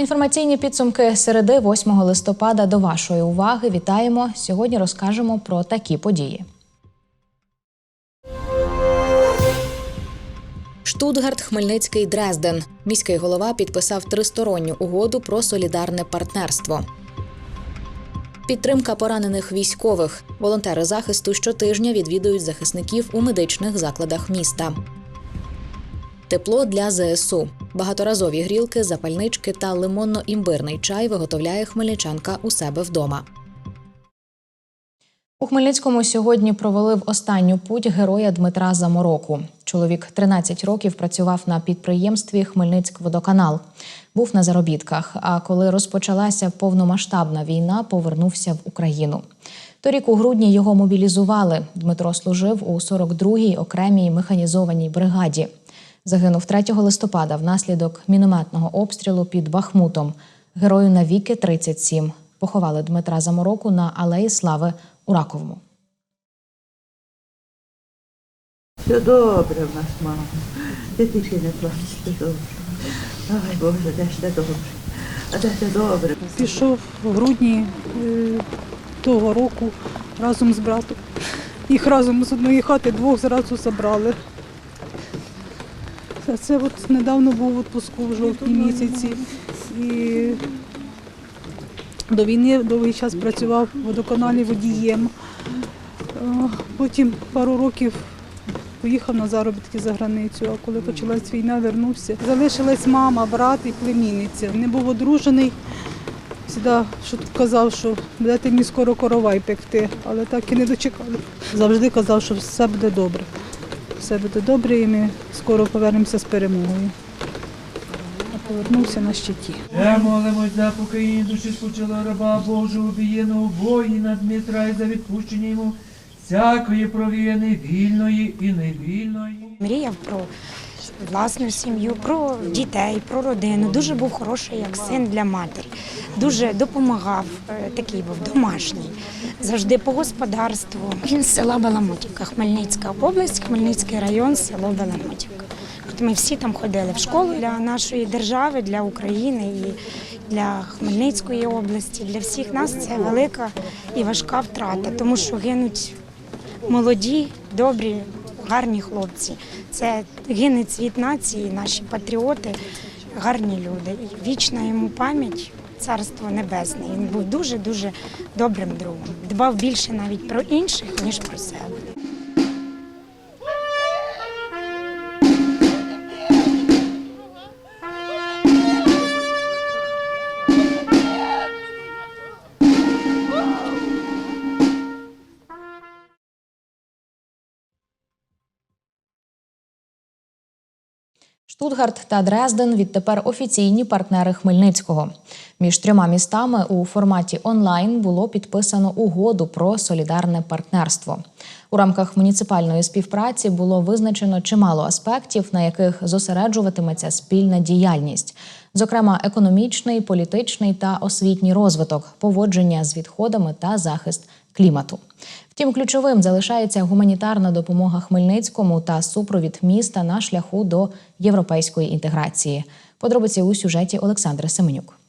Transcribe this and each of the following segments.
Інформаційні підсумки середи 8 листопада до вашої уваги. Вітаємо! Сьогодні розкажемо про такі події. Штутгарт, Хмельницький, Дрезден. Міський голова підписав тристоронню угоду про солідарне партнерство. Підтримка поранених військових. Волонтери захисту щотижня відвідують захисників у медичних закладах міста. Тепло для ЗСУ. Багаторазові грілки, запальнички та лимонно-імбирний чай виготовляє хмельничанка у себе вдома. У Хмельницькому сьогодні провели в останню путь героя Дмитра Замороку. Чоловік 13 років працював на підприємстві Хмельницькводоканал. Був на заробітках. А коли розпочалася повномасштабна війна, повернувся в Україну. Торік у грудні його мобілізували. Дмитро служив у 42-й окремій механізованій бригаді. Загинув 3 листопада внаслідок мінометного обстрілу під Бахмутом. Герою навіки 37. Поховали Дмитра Замороку на Алеї Слави у Раковому. Все добре в нас, мама. Ще не плачеш, все добре. Ай, Боже, де ж те добре. А де те добре. Пішов в грудні е, того року разом з братом. Їх разом з одної хати двох зразу забрали. Це, це от недавно був в відпуску в жовтні місяці. І до війни довгий час працював в водоканалі водієм. Е, Потім пару років поїхав на заробітки за границю, а коли почалась війна, вернувся. Залишилась мама, брат і племінниця. Не був одружений. Завжди казав, що будете мені скоро коровай пекти, але так і не дочекали. Завжди казав, що все буде добре. Все буде добре і ми скоро повернемося з перемогою. Повернувся на щиті. Ще молимось за покоїння душі спочила раба Божого обієного воїна Дмитра і за відпущення йому всякої провини вільної і невільної. Мріяв про власну сім'ю, про дітей, про родину. Дуже був хороший як син для матері. Дуже допомагав, е, такий був домашній, завжди по господарству. Він з села Баламотівка, Хмельницька область, Хмельницький район, село Баламотівка. Ми всі там ходили в школу для нашої держави, для України і для Хмельницької області. Для всіх нас це велика і важка втрата, тому що гинуть молоді, добрі, гарні хлопці. Це гине цвіт нації, наші патріоти, гарні люди. І вічна йому пам'ять, царство небесне. Він був дуже дуже добрим другом. Дбав більше навіть про інших, ніж про себе. Штутгарт та Дрезден відтепер офіційні партнери Хмельницького. Між трьома містами у форматі онлайн було підписано угоду про солідарне партнерство. У рамках муніципальної співпраці було визначено чимало аспектів, на яких зосереджуватиметься спільна діяльність, зокрема економічний, політичний та освітній розвиток, поводження з відходами та захист клімату. Втім, ключовим залишається гуманітарна допомога Хмельницькому та супровід міста на шляху до європейської інтеграції. Подробиці у сюжеті Олександра Семенюк.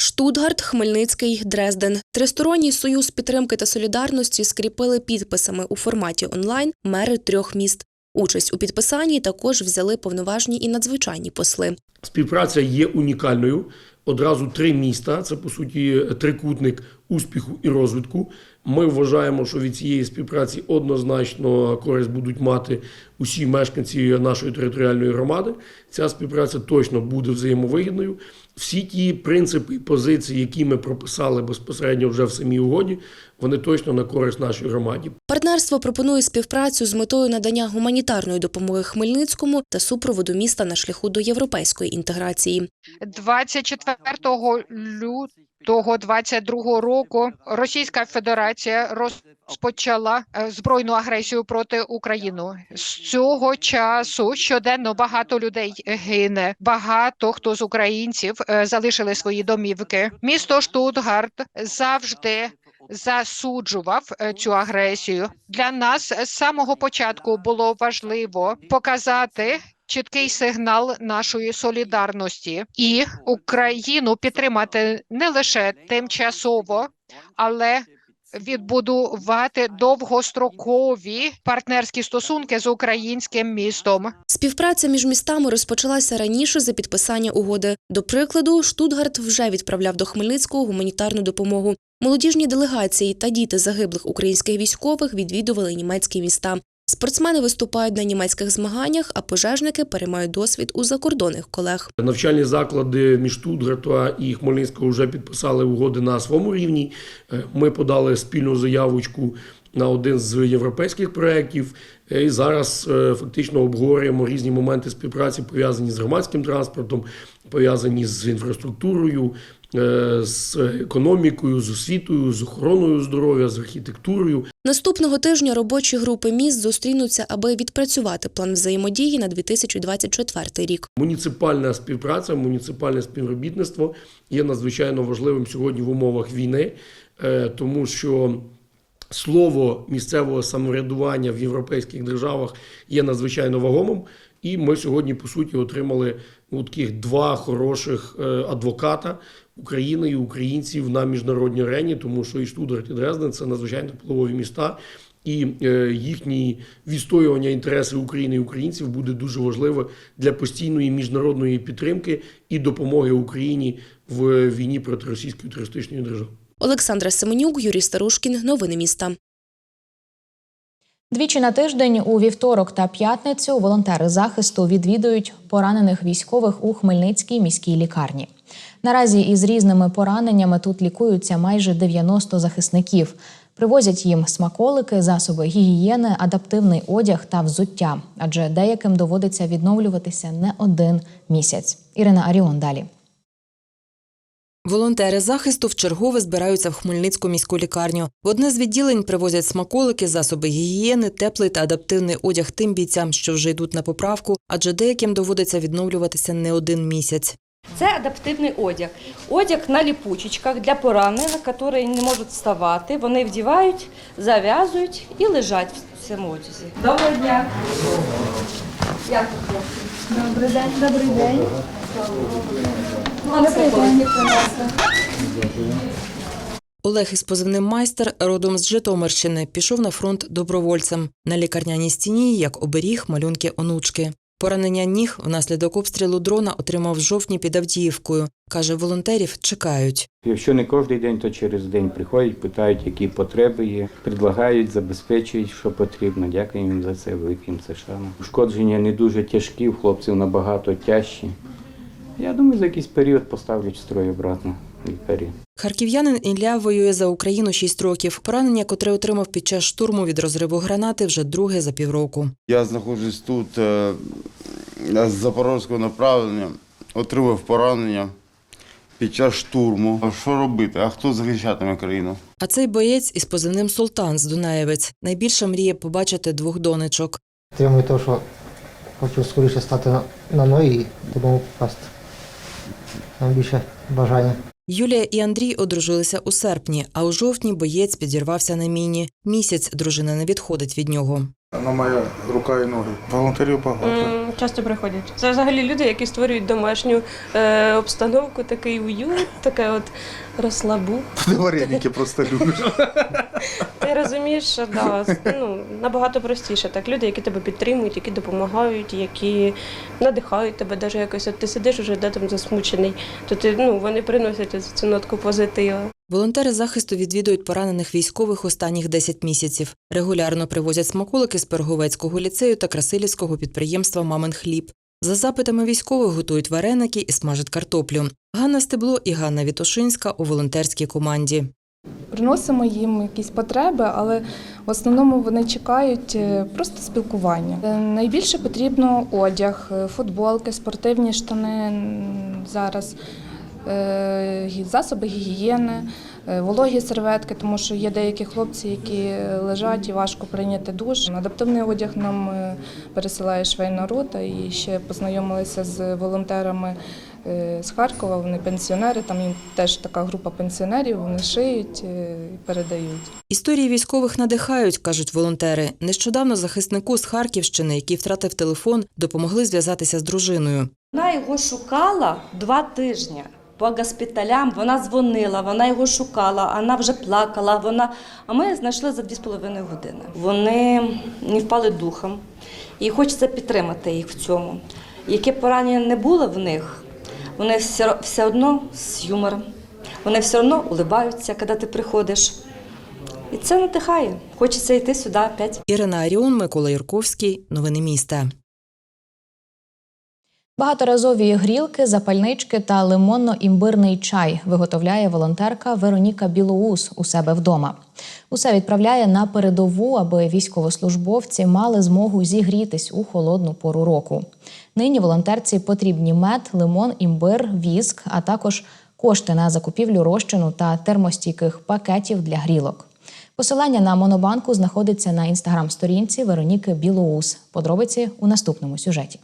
Штутгарт, Хмельницький, Дрезден. Тристоронній союз підтримки та солідарності скріпили підписами у форматі онлайн мери трьох міст. Участь у підписанні також взяли повноважні і надзвичайні посли. Співпраця є унікальною. Одразу три міста це по суті трикутник успіху і розвитку. Ми вважаємо, що від цієї співпраці однозначно користь будуть мати усі мешканці нашої територіальної громади. Ця співпраця точно буде взаємовигідною. Всі ті принципи і позиції, які ми прописали безпосередньо вже в самій угоді, вони точно на користь нашій громаді. Партнерство пропонує співпрацю з метою надання гуманітарної допомоги Хмельницькому та супроводу міста на шляху до європейської інтеграції. 24 лютого 22 року Російська Федерація розпочала е, збройну агресію проти України. З цього часу щоденно багато людей гине. Багато хто з українців е, залишили свої домівки. Місто Штутгарт завжди засуджував е, цю агресію. Для нас з самого початку було важливо показати чіткий сигнал нашої солідарності і Україну підтримати не лише тимчасово, але відбудувати довгострокові партнерські стосунки з українським містом. Співпраця між містами розпочалася раніше за підписання угоди. До прикладу, Штутгарт вже відправляв до Хмельницького гуманітарну допомогу. Молодіжні делегації та діти загиблих українських військових відвідували німецькі міста. Спортсмени виступають на німецьких змаганнях, а пожежники переймають досвід у закордонних колег. Навчальні заклади між Штутгарта і Хмельницького вже підписали угоди на своєму рівні. Е, Ми подали спільну заявочку на один з європейських проєктів. Е, І зараз е, фактично обговорюємо різні моменти співпраці, пов'язані з громадським транспортом, пов'язані з інфраструктурою, е, з економікою, з освітою, з охороною здоров'я, з архітектурою. Наступного тижня робочі групи міст зустрінуться, аби відпрацювати план взаємодії на 2024 рік. Муніципальна співпраця, муніципальне співробітництво є надзвичайно важливим сьогодні в умовах війни, тому що слово місцевого самоврядування в європейських державах є надзвичайно вагомим. І ми сьогодні, по суті, отримали ну, таких два хороших е, адвоката України і українців на міжнародній арені, тому що і Штутгарт, і Дрезден це надзвичайно впливові міста. І е, їхні відстоювання інтересів України і українців буде дуже важливе для постійної міжнародної підтримки і допомоги Україні в війні проти російської терористичної держави. Олександра Семенюк, Юрій Старушкін. Новини міста. Двічі на тиждень у вівторок та п'ятницю волонтери захисту відвідують поранених військових у Хмельницькій міській лікарні. Наразі із різними пораненнями тут лікуються майже 90 захисників. Привозять їм смаколики, засоби гігієни, адаптивний одяг та взуття, адже деяким доводиться відновлюватися не один місяць. Ірина Аріон далі. Волонтери захисту вчергове збираються в Хмельницьку міську лікарню. В одне з відділень привозять смаколики, засоби гігієни, теплий та адаптивний одяг тим бійцям, що вже йдуть на поправку, адже деяким доводиться відновлюватися не один місяць. Це адаптивний одяг. Одяг на ліпучечках для поранених, які не можуть вставати. Вони вдівають, зав'язують і лежать в цьому одязі. Доброго дня. Як? Добрий день, добрий день. Олег із позивним майстер, родом з Житомирщини, пішов на фронт добровольцем. На лікарняній стіні, як оберіг, малюнки онучки. Поранення ніг внаслідок обстрілу дрона отримав в жовтні під Авдіївкою. Каже, волонтерів чекають. Якщо не кожен день, то через день приходять, питають, які потреби є, предлагають, забезпечують, що потрібно. Дякуємо їм за це, це шана. Ушкодження не дуже тяжкі, в хлопців набагато тяжчі. Я думаю, за якийсь період поставлять в строй обратно лікарі. Харків'янин Ілля воює за Україну 6 років. Поранення, котре отримав під час штурму від розриву гранати, вже друге за півроку. Я знаходжусь тут е, з запорозького направлення, отримав поранення під час штурму. А Що робити? А хто захищатиме країну? А цей боєць із позивним Султан з Дунаєвець найбільше мріє побачити двох донечок. Тримую те, що хочу скоріше стати на, на ноги і додому попасти. Там більше бажання. Юлія і Андрій одружилися у серпні, а у жовтні боєць підірвався на міні. Місяць дружина не відходить від нього. Вона моя рука і ноги. Волонтерів багато. Часто приходять. Це взагалі люди, які створюють домашню е, обстановку, такий уют, таке от розслабу. Вареники просто любиш. Ти розумієш, що да, ну, набагато простіше. Так, люди, які тебе підтримують, які допомагають, які надихають тебе, навіть якось от ти сидиш уже де там засмучений, то ти ну вони приносять цю нотку позитиву. Волонтери захисту відвідують поранених військових останніх 10 місяців. Регулярно привозять смаколики з Перговецького ліцею та Красилівського підприємства Мамин хліб. За запитами військових готують вареники і смажать картоплю. Ганна Стебло і Ганна Вітошинська у волонтерській команді. Приносимо їм якісь потреби, але в основному вони чекають е, просто спілкування. Е, Найбільше потрібно одяг, е, футболки, спортивні штани зараз. Е, засоби гігієни, е, вологі серветки, тому що є деякі хлопці, які лежать і важко прийняти душ. Адаптивний одяг нам е, пересилає швейна рота і ще познайомилися з волонтерами з Харкова. Вони пенсіонери, там їм теж така група пенсіонерів, вони шиють і передають. Історії військових надихають, кажуть волонтери. Нещодавно захиснику з Харківщини, який втратив телефон, допомогли зв'язатися з дружиною. Вона його шукала два тижні по госпіталям. Вона дзвонила, вона його шукала, вона вже плакала. Вона... А ми знайшли за дві з половиною години. Вони не впали духом, і хочеться підтримати їх в цьому. Яке поранення не було в них, вони все, все одно з юмором. Вони все одно улибаються, коли ти приходиш. І це надихає. Хочеться йти сюди опять. Ірина Аріон, Микола Юрковський. Новини міста. Багаторазові грілки, запальнички та лимонно-імбирний чай виготовляє волонтерка Вероніка Білоус у себе вдома. Усе відправляє на передову, аби військовослужбовці мали змогу зігрітись у холодну пору року. Нині волонтерці потрібні мед, лимон, імбир, віск, а також кошти на закупівлю розчину та термостійких пакетів для грілок. Посилання на монобанку знаходиться на інстаграм-сторінці Вероніки Білоус. Подробиці у наступному сюжеті.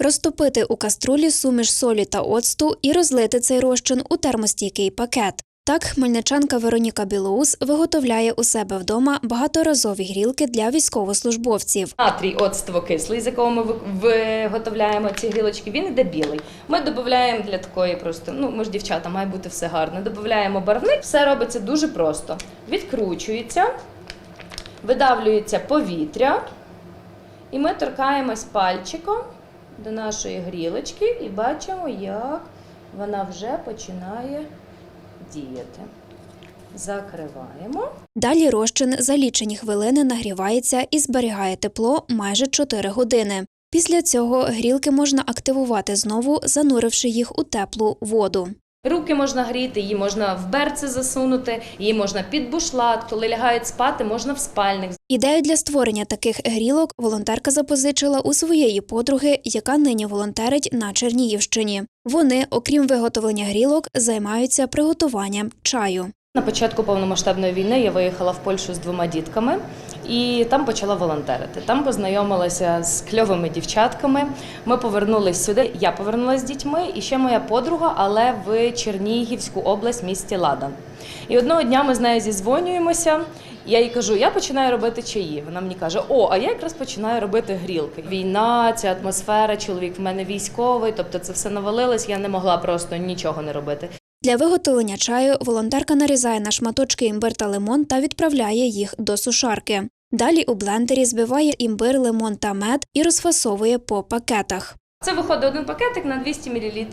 Розтопити у каструлі суміш солі та оцту і розлити цей розчин у термостійкий пакет. Так, хмельничанка Вероніка Білоус виготовляє у себе вдома багаторазові грілки для військовослужбовців. Натрій оцтово-кислий, з якого ми виготовляємо ці грілочки, він іде білий. Ми додаємо для такої просто, ну ми ж дівчата, має бути все гарно. Додаємо барвник, все робиться дуже просто. Відкручується, видавлюється повітря, і ми торкаємось пальчиком до нашої грілочки і бачимо, як вона вже починає діяти. Закриваємо. Далі розчин за лічені хвилини нагрівається і зберігає тепло майже 4 години. Після цього грілки можна активувати знову, зануривши їх у теплу воду. Руки можна гріти, її можна в берце засунути, її можна під бушлат. Коли лягають спати, можна в спальник. Ідею для створення таких грілок волонтерка запозичила у своєї подруги, яка нині волонтерить на Чернігівщині. Вони, окрім виготовлення грілок, займаються приготуванням чаю. На початку повномасштабної війни я виїхала в Польщу з двома дітками і там почала волонтерити. Там познайомилася з кльовими дівчатками. Ми повернулись сюди. Я повернулася з дітьми, і ще моя подруга, але в Чернігівську область, місті Ладан. І одного дня ми з нею зізвонюємося. Я їй кажу, я починаю робити чаї. Вона мені каже: О, а я якраз починаю робити грілки. Війна, ця атмосфера, чоловік в мене військовий, тобто це все навалилось. Я не могла просто нічого не робити. Для виготовлення чаю волонтерка нарізає на шматочки імбир та лимон та відправляє їх до сушарки. Далі у блендері збиває імбир, лимон та мед і розфасовує по пакетах. Це виходить один пакетик на 200 мл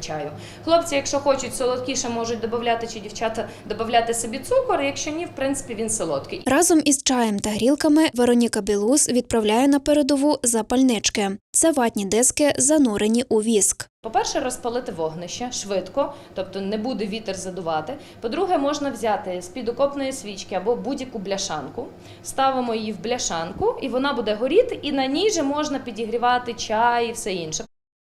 чаю. Хлопці, якщо хочуть солодкіше, можуть додати чи дівчата додати собі цукор. Якщо ні, в принципі він солодкий. Разом із чаєм та грілками Вероніка Білус відправляє на передову запальнички. Це ватні диски, занурені у віск. По-перше, розпалити вогнище швидко, тобто не буде вітер задувати. По-друге, можна взяти з-під окопної свічки або будь-яку бляшанку, ставимо її в бляшанку, і вона буде горіти, і на ній же можна підігрівати чай і все інше.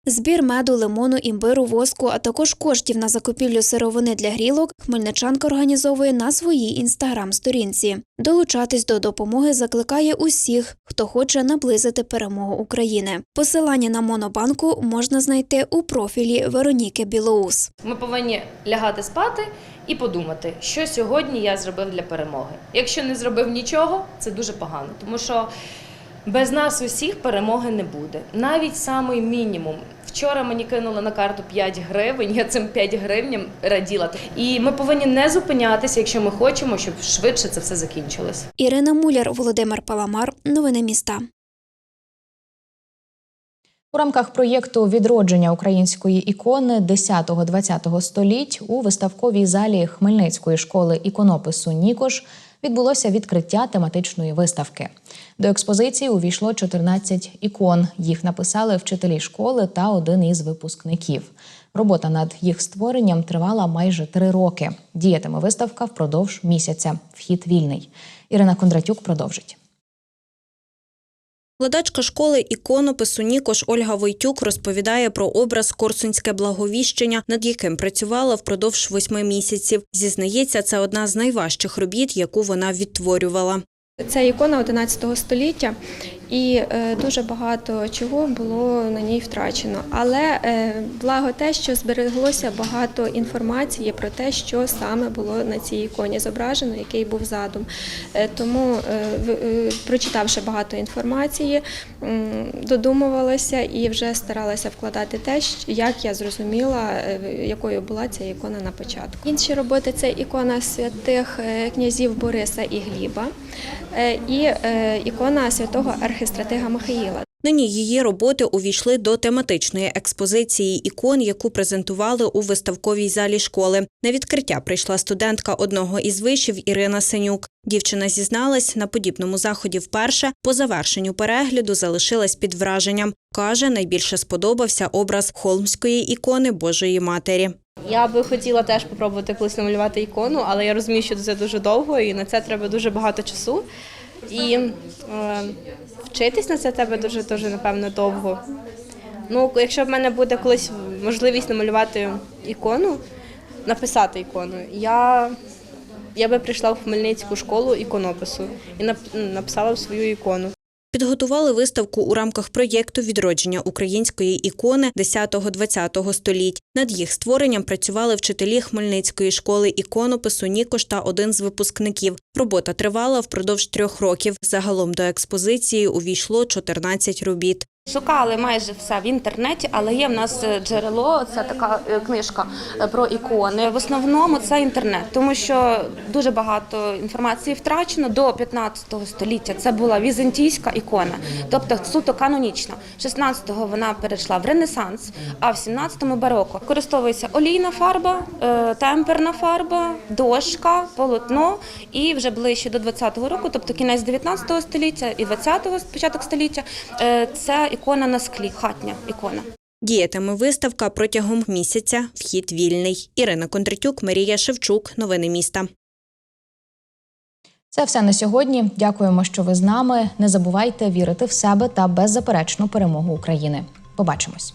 Збір меду, лимону, імбиру, воску, а також коштів на закупівлю сировини для грілок хмельничанка організовує на своїй інстаграм-сторінці. Долучатись до допомоги закликає усіх, хто хоче наблизити перемогу України. Посилання на монобанку можна знайти у профілі Вероніки Білоус. Ми повинні лягати спати і подумати, що сьогодні я зробив для перемоги. Якщо не зробив нічого, це дуже погано, тому що без нас усіх перемоги не буде. Навіть самий мінімум. Вчора мені кинули на карту 5 гривень, я цим 5 гривням раділа. І ми повинні не зупинятися, якщо ми хочемо, щоб швидше це все закінчилось. Ірина Муляр, Володимир Паламар. Новини міста. У рамках проєкту відродження української ікони 10-20 століть у виставковій залі Хмельницької школи іконопису Нікош відбулося відкриття тематичної виставки. До експозиції увійшло 14 ікон. Їх написали вчителі школи та один із випускників. Робота над їх створенням тривала майже три роки. Діятиме виставка впродовж місяця. Вхід вільний. Ірина Кондратюк продовжить. Владачка школи іконопису Нікош Ольга Войтюк розповідає про образ Корсунське благовіщення, над яким працювала впродовж восьми місяців. Зізнається, це одна з найважчих робіт, яку вона відтворювала. Це ікона 11 століття, і е, дуже багато чого було на ній втрачено. Але е, благо те, що збереглося багато інформації про те, що саме було на цій іконі зображено, який був задум. Е, тому, прочитавши багато інформації, додумувалася і вже старалася вкладати те, як я зрозуміла, якою була ця ікона на початку. Інші роботи це ікона святих князів Бориса і Гліба і ікона святого архистратига Михаїла. Нині її роботи увійшли до тематичної експозиції ікон, яку презентували у виставковій залі школи. На відкриття прийшла студентка одного із вишів Ірина Сенюк. Дівчина зізналась, на подібному заході вперше по завершенню перегляду залишилась під враженням. Каже, найбільше сподобався образ холмської ікони Божої Матері. Я би хотіла теж спробувати колись намалювати ікону, але я розумію, що це дуже довго і на це треба дуже багато часу. І е, вчитись на це тебе дуже дуже напевно довго. Ну, якщо в мене буде колись можливість намалювати ікону, написати ікону, я, я би прийшла в Хмельницьку школу іконопису і нап- написала свою ікону. Підготували виставку у рамках проєкту відродження української ікони 10-20 століть. Над їх створенням працювали вчителі Хмельницької школи іконопису Нікош та один з випускників. Робота тривала впродовж трьох років. Загалом до експозиції увійшло 14 робіт. Шукали майже все в інтернеті, але є в нас е, джерело, це така е, книжка е, про ікони. В основному це інтернет, тому що дуже багато інформації втрачено до 15 століття. Це була візантійська ікона, тобто суто канонічна. 16-го вона перейшла в Ренесанс, а в 17-му бароко. Використовується олійна фарба, темперна фарба, дошка, полотно. І вже ближче до 20-го року, тобто кінець 19 століття і 20-го початок століття, це ікона на склі, хатня ікона. Діятиме виставка протягом місяця. Вхід вільний. Ірина Кондратюк, Марія Шевчук, новини міста. Це все на сьогодні. Дякуємо, що ви з нами. Не забувайте вірити в себе та беззаперечну перемогу України. Побачимось.